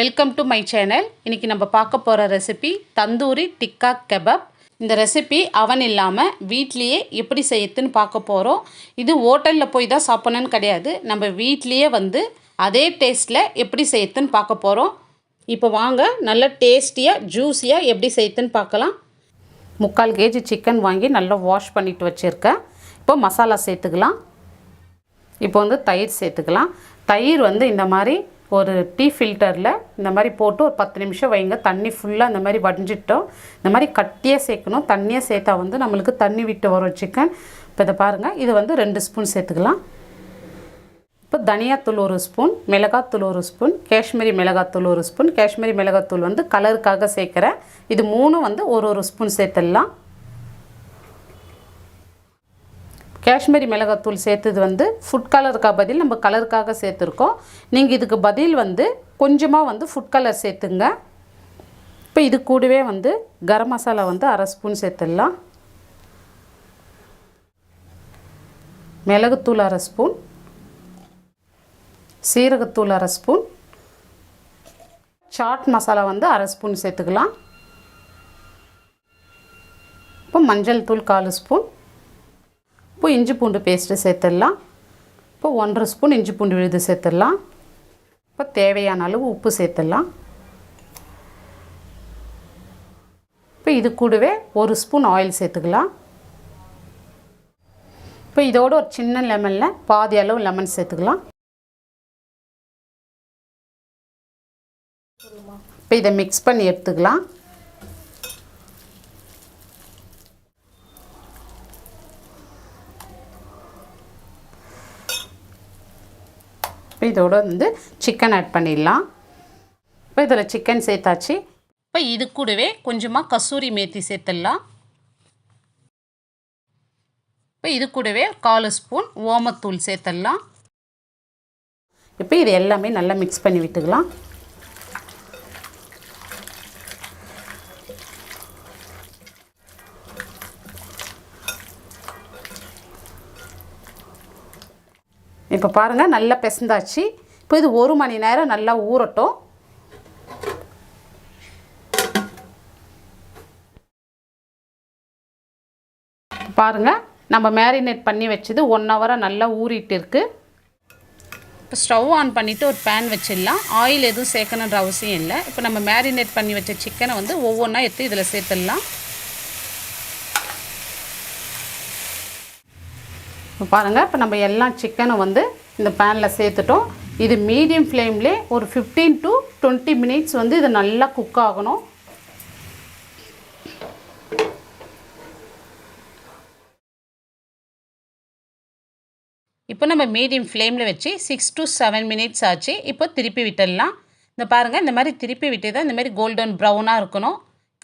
Welcome to my channel இன்றைக்கி நம்ம பார்க்க போகிற ரெசிபி தந்தூரி டிக்கா கெபப் இந்த ரெசிபி அவன் இல்லாமல் வீட்லேயே எப்படி செய்யறதுன்னு பார்க்க போகிறோம் இது ஹோட்டலில் போய் தான் சாப்பிட்ணுன்னு கிடையாது. நம்ம வீட்லேயே வந்து அதே டேஸ்ட்டில் எப்படி செய்யறதுன்னு பார்க்க போகிறோம் இப்போ வாங்க நல்ல டேஸ்டியாக ஜூஸியாக எப்படி செய்யறதுன்னு பார்க்கலாம். முக்கால் கேஜி சிக்கன் வாங்கி நல்லா வாஷ் பண்ணிட்டு வச்சுருக்கேன். இப்போ மசாலா சேர்த்துக்கலாம். இப்போ வந்து தயிர் சேர்த்துக்கலாம். தயிர் வந்து இந்த மாதிரி ஒரு டீ ஃபில்டரில் இந்த மாதிரி போட்டு ஒரு பத்து நிமிஷம் வைங்க. தண்ணி ஃபுல்லாக இந்த மாதிரி வடிஞ்சிட்டோம். இந்த மாதிரி கட்டியாக சேர்க்கணும். தண்ணியே சேர்த்தா வந்து நம்மளுக்கு தண்ணி விட்டு வரும் சிக்கன் இப்போ இதை பாருங்கள் இது வந்து ரெண்டு ஸ்பூன் சேர்த்துக்கலாம். இப்போ தனியாத்தூள் ஒரு ஸ்பூன் மிளகாத்தூள் ஒரு ஸ்பூன் காஷ்மீரி மிளகாத்தூள் ஒரு ஸ்பூன் காஷ்மீரி மிளகாத்தூள் வந்து கலருக்காக சேர்க்குறேன் இது மூணும் வந்து ஒரு ஒரு ஸ்பூன் சேர்த்துடலாம். காஷ்மீரி மிளகாத்தூள் சேர்த்தது வந்து ஃபுட் கலருக்காக பதில் நம்ம கலருக்காக சேர்த்துருக்கோம். நீங்கள் இதுக்கு பதில் வந்து கொஞ்சமாக வந்து ஃபுட் கலர் சேர்த்துங்க. இப்போ இது கூடவே வந்து கரம் மசாலா வந்து அரை ஸ்பூன் சேர்த்துடலாம். மிளகுத்தூள் அரை ஸ்பூன். சீரகத்தூள் அரை ஸ்பூன். சாட் மசாலா வந்து அரை ஸ்பூன் சேர்த்துக்கலாம். இப்போ மஞ்சள் தூள் கால் ஸ்பூன். இப்போ இஞ்சி பூண்டு பேஸ்ட்டு சேர்த்துடலாம். இப்போ ஒன்றரை ஸ்பூன் இஞ்சி பூண்டு விழுது சேர்த்துடலாம். இப்போ தேவையான அளவு உப்பு சேர்த்துடலாம். இப்போ இது கூடவே ஒரு ஸ்பூன் ஆயில் சேர்த்துக்கலாம். இப்போ இதோட ஒரு சின்ன லெமனில் பாதி அளவு லெமன் சேர்த்துக்கலாம். இப்போ இதை மிக்ஸ் பண்ணி எடுத்துக்கலாம். இப்போ இதோட வந்து சிக்கன் ஆட் பண்ணிடலாம். இப்போ இதில் சிக்கன் சேர்த்தாச்சு. இப்போ இது கூடவே கொஞ்சமாக கசூரி மேத்தி சேர்த்துடலாம். இப்போ இது கூடவே கால் ஸ்பூன் ஓமத்தூள் சேர்த்துடலாம். இப்போ இது எல்லாமே நல்லா மிக்ஸ் பண்ணி விட்டுக்கலாம். இப்போ பாருங்கள் நல்லா பெசந்தாச்சு. இப்போ இது ஒரு மணி நேரம் நல்லா ஊறட்டும். பாருங்கள் நம்ம மேரினேட் பண்ணி வச்சது ஒன் ஹவராக நல்லா ஊறிட்டு இருக்குது இப்போ ஸ்டவ் ஆன் பண்ணிவிட்டு ஒரு பேன் வச்சிடலாம். ஆயில் எதுவும் சேர்க்கணுன்ற அவசியம் இல்லை. இப்போ நம்ம மேரினேட் பண்ணி வச்ச சிக்கனை வந்து ஒவ்வொன்றா எடுத்து இதில் சேர்த்துடலாம். பாருங்கள் இப்போ நம்ம எல்லா சிக்கனும் வந்து இந்த பேனில் சேர்த்துட்டோம். இது மீடியம் ஃப்ளேம்லே ஒரு ஃபிஃப்டீன் டு டுவெண்ட்டி மினிட்ஸ் வந்து இது நல்லா குக் ஆகணும். இப்போ நம்ம மீடியம் ஃப்ளேமில் வச்சு சிக்ஸ் டு செவன் மினிட்ஸ் ஆச்சு. இப்போ திருப்பி விட்டுடலாம். இந்த பாருங்கள் இந்த மாதிரி திருப்பி விட்டு தான் இந்த மாதிரி கோல்டன் ப்ரௌனாக இருக்கணும்.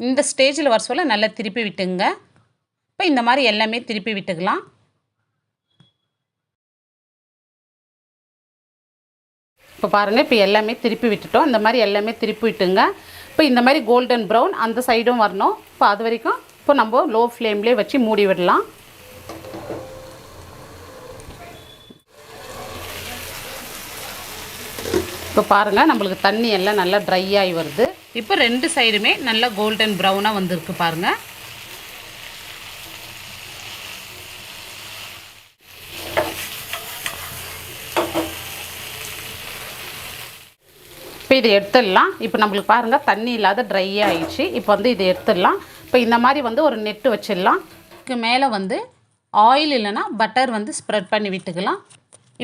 இந்த ஸ்டேஜில் வர சொல்ல நல்லா திருப்பி விட்டுங்க. இப்போ இந்த மாதிரி எல்லாமே திருப்பி விட்டுக்கலாம். இப்போ பாருங்கள் இப்போ எல்லாமே திருப்பி விட்டுட்டோம். இந்த மாதிரி எல்லாமே திருப்பி விட்டுங்க. இப்போ இந்த மாதிரி கோல்டன் ப்ரௌன் அந்த சைடும் வரணும். இப்போ அது வரைக்கும் இப்போ நம்ம லோ ஃப்ளேம்லேயே வச்சு மூடி விடலாம். இப்போ பாருங்கள் நம்மளுக்கு தண்ணி எல்லாம் நல்லா ட்ரை ஆகி வருது. இப்போ ரெண்டு சைடுமே நல்லா கோல்டன் ப்ரௌனாக வந்திருக்கு பாருங்கள் இதை எடுத்துடலாம். இப்போ நம்மளுக்கு பாருங்கள் தண்ணி இல்லாத ட்ரை ஆயிடுச்சு. இப்போ வந்து இதை எடுத்துடலாம். இப்போ இந்த மாதிரி வந்து ஒரு நெட்டு வச்சிடலாம். இதுக்கு மேலே வந்து ஆயில் இல்லைன்னா பட்டர் வந்து ஸ்ப்ரெட் பண்ணி விட்டுக்கலாம்.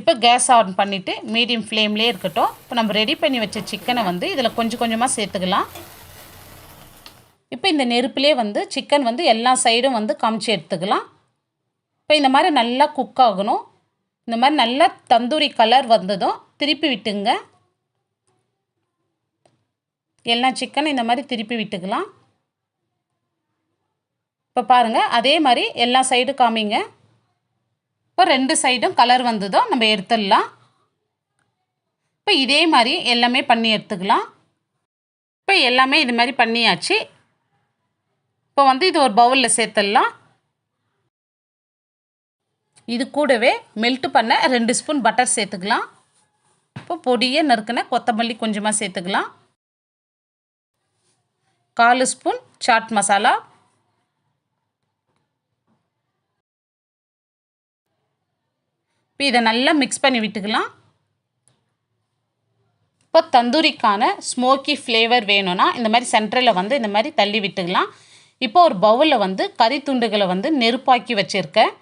இப்போ கேஸ் ஆன் பண்ணிவிட்டு மீடியம் ஃப்ளேம்லேயே இருக்கட்டும். இப்போ நம்ம ரெடி பண்ணி வச்ச சிக்கனை வந்து இதில் கொஞ்சம் கொஞ்சமாக சேர்த்துக்கலாம். இப்போ இந்த நெருப்புலேயே வந்து சிக்கன் வந்து எல்லா சைடும் வந்து காமிச்சு எடுத்துக்கலாம். இப்போ இந்த மாதிரி நல்லா குக் ஆகணும். இந்த மாதிரி நல்லா தந்தூரி கலர் வந்ததும் திருப்பி விட்டுங்க. எல்லா சிக்கன் இந்த மாதிரி திருப்பி விட்டுக்கலாம். இப்போ பாருங்கள் அதே மாதிரி எல்லா சைடும் காமிங்க. இப்போ ரெண்டு சைடும் கலர் வந்ததும் நம்ம எடுத்துடலாம். இப்போ இதே மாதிரி எல்லாமே பண்ணி எடுத்துக்கலாம். இப்போ எல்லாமே இது மாதிரி பண்ணியாச்சு. இப்போ வந்து இது ஒரு பவுலில் சேர்த்துடலாம். இது கூடவே மெல்ட் பண்ண ரெண்டு ஸ்பூன் பட்டர் சேர்த்துக்கலாம். இப்போ பொடியை நறுக்கின கொத்தமல்லி கொஞ்சமாக சேர்த்துக்கலாம். கால் ஸ்பூன் சாட் மசாலா. இப்போ இதை நல்லா மிக்ஸ் பண்ணி விட்டுக்கலாம். இப்போ தந்தூரிக்கான ஸ்மோக்கி ஃப்ளேவர் வேணும்னா இந்த மாதிரி சென்டரில் வந்து இந்த மாதிரி தள்ளி விட்டுக்கலாம். இப்போ ஒரு பவுலில் வந்து கறி துண்டுகளை வந்து நெருப்பாக்கி வச்சுருக்கேன்.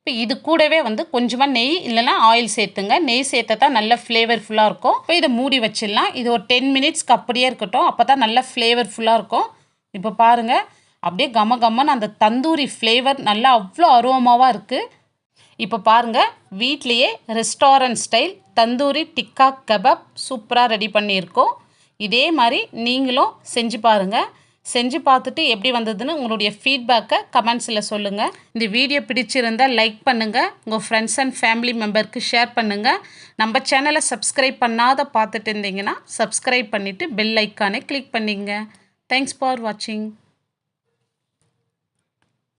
இப்போ இது கூடவே வந்து கொஞ்சமாக நெய் இல்லைனா ஆயில் சேர்த்துங்க. நெய் சேர்த்தா தான் நல்ல ஃப்ளேவர்ஃபுல்லாக இருக்கும். இப்போ இதை மூடி வச்சிடலாம். இது ஒரு டென் மினிட்ஸ்க்கு அப்படியே இருக்கட்டும். அப்போ தான் நல்ல ஃப்ளேவர்ஃபுல்லாக இருக்கும். இப்போ பாருங்கள் அப்படியே கம கம்மன்னு அந்த தந்தூரி ஃப்ளேவர் நல்லா அவ்வளோ அருவமாவாக இருக்குது இப்போ பாருங்கள் வீட்லேயே restaurant style tandoori tikka kebab சூப்பராக ரெடி பண்ணியிருக்கோம். இதே மாதிரி நீங்களும் செஞ்சு பாருங்கள் செஞ்சு பார்த்துட்டு எப்படி வந்ததுன்னு உங்களுடைய ஃபீட்பேக்கை கமெண்ட்ஸில் சொல்லுங்கள் இந்த வீடியோ பிடிச்சிருந்தால் லைக் பண்ணுங்கள் உங்கள் ஃப்ரெண்ட்ஸ் அண்ட் ஃபேமிலி மெம்பருக்கு ஷேர் பண்ணுங்கள் நம்ம சேனலை சப்ஸ்கிரைப் பண்ணாத பார்த்துட்டு இருந்தீங்கன்னா சப்ஸ்கிரைப் பண்ணிவிட்டு பெல் ஐக்கானை கிளிக் பண்ணிங்க. தேங்க்ஸ் ஃபார் வாட்சிங்